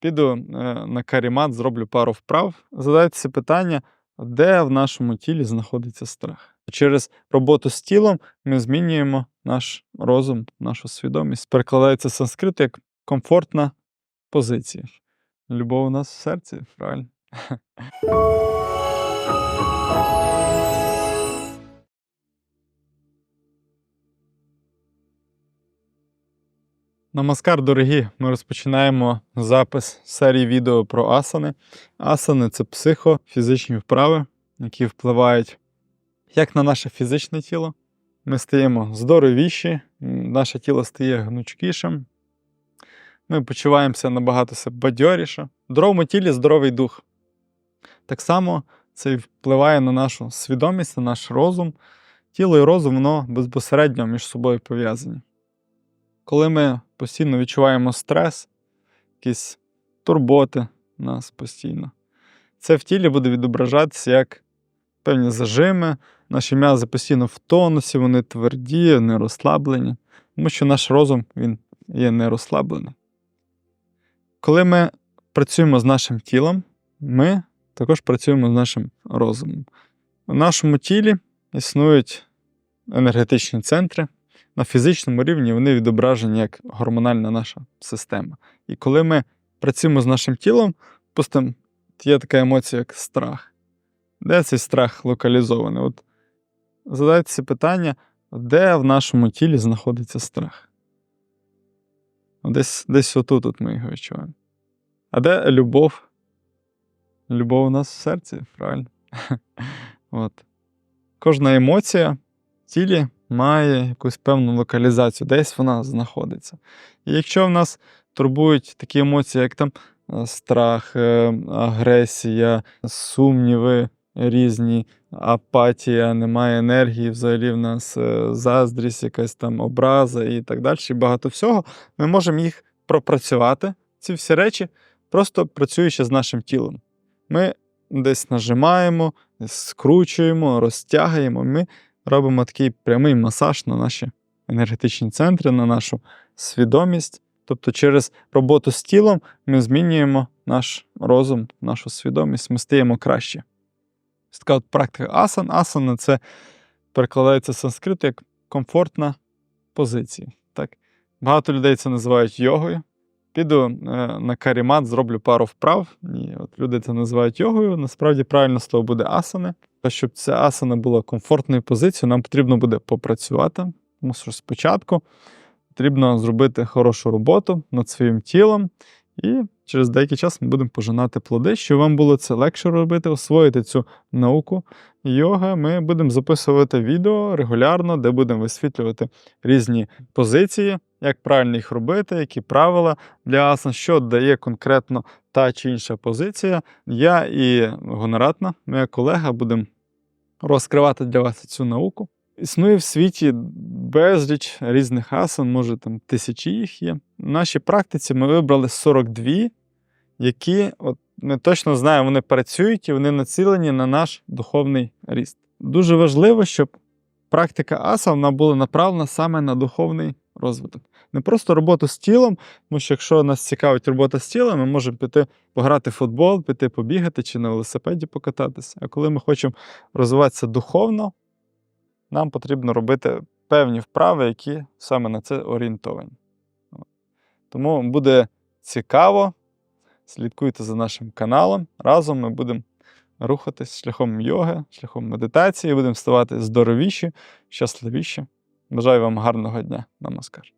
Піду е, на карімат, зроблю пару вправ. Задайтеся питання, де в нашому тілі знаходиться страх. Через роботу з тілом ми змінюємо наш розум, нашу свідомість. Перекладається з санскриту як комфортна позиція. Любов у нас в серці, правильно? Намаскар, дорогі! Ми розпочинаємо запис серії відео про асани. Асани це психофізичні вправи, які впливають як на наше фізичне тіло. Ми стаємо здоровіші, наше тіло стає гнучкішим. Ми почуваємося набагато себе бадьоріше. В здоровому тілі здоровий дух. Так само це впливає на нашу свідомість, на наш розум. Тіло і розум воно безпосередньо між собою пов'язані. Коли ми постійно відчуваємо стрес, якісь турботи нас постійно, це в тілі буде відображатися як певні зажими, наші м'язи постійно в тонусі, вони тверді, не розслаблені, тому що наш розум він є не розслаблений. Коли ми працюємо з нашим тілом, ми також працюємо з нашим розумом. У нашому тілі існують енергетичні центри. На фізичному рівні вони відображені як гормональна наша система. І коли ми працюємо з нашим тілом, допустимо, є така емоція, як страх. Де цей страх локалізований? От задайтеся питання, де в нашому тілі знаходиться страх? Десь, десь отут от ми його відчуваємо. А де любов? Любов у нас в серці, правильно? От. Кожна емоція в тілі має якусь певну локалізацію, десь вона знаходиться. І якщо в нас турбують такі емоції, як там е, страх, агресія, сумніви різні, апатія, немає енергії, взагалі в нас е, заздрість, якась там образа і так далі, багато всього, ми можемо їх пропрацювати, ці всі речі, просто працюючи з нашим тілом. Ми десь нажимаємо, скручуємо, розтягуємо. Ми робимо такий прямий масаж на наші енергетичні центри, на нашу свідомість. Тобто, через роботу з тілом ми змінюємо наш розум, нашу свідомість, ми стаємо краще. Ось така от практика асан. Асана це перекладається з санскриту як комфортна позиція. Так? Багато людей це називають йогою. Піду е, на карімат, зроблю пару вправ. І от люди це називають йогою. Насправді правильно слово буде асани. Та Щоб ця асана була комфортною позицією, нам потрібно буде попрацювати. Тому що спочатку потрібно зробити хорошу роботу над своїм тілом, і через деякий час ми будемо пожинати плоди, щоб вам було це легше робити, освоїти цю науку йога. Ми будемо записувати відео регулярно, де будемо висвітлювати різні позиції, як правильно їх робити, які правила для асан, що дає конкретно та чи інша позиція. Я і Гоноратна, моя колега, будемо розкривати для вас цю науку. Існує в світі безліч різних асан, може там тисячі їх є. В нашій практиці ми вибрали 42, які от, ми точно знаємо, вони працюють і вони націлені на наш духовний ріст. Дуже важливо, щоб практика вона була направлена саме на духовний розвиток. Не просто роботу з тілом, тому що якщо нас цікавить робота з тілом, ми можемо піти пограти в футбол, піти побігати чи на велосипеді покататися. А коли ми хочемо розвиватися духовно, нам потрібно робити певні вправи, які саме на це орієнтовані. Тому буде цікаво. Слідкуйте за нашим каналом. Разом ми будемо рухатись шляхом йоги, шляхом медитації, будемо ставати здоровіші, щасливіші. Бажаю вам гарного дня. Намаскар.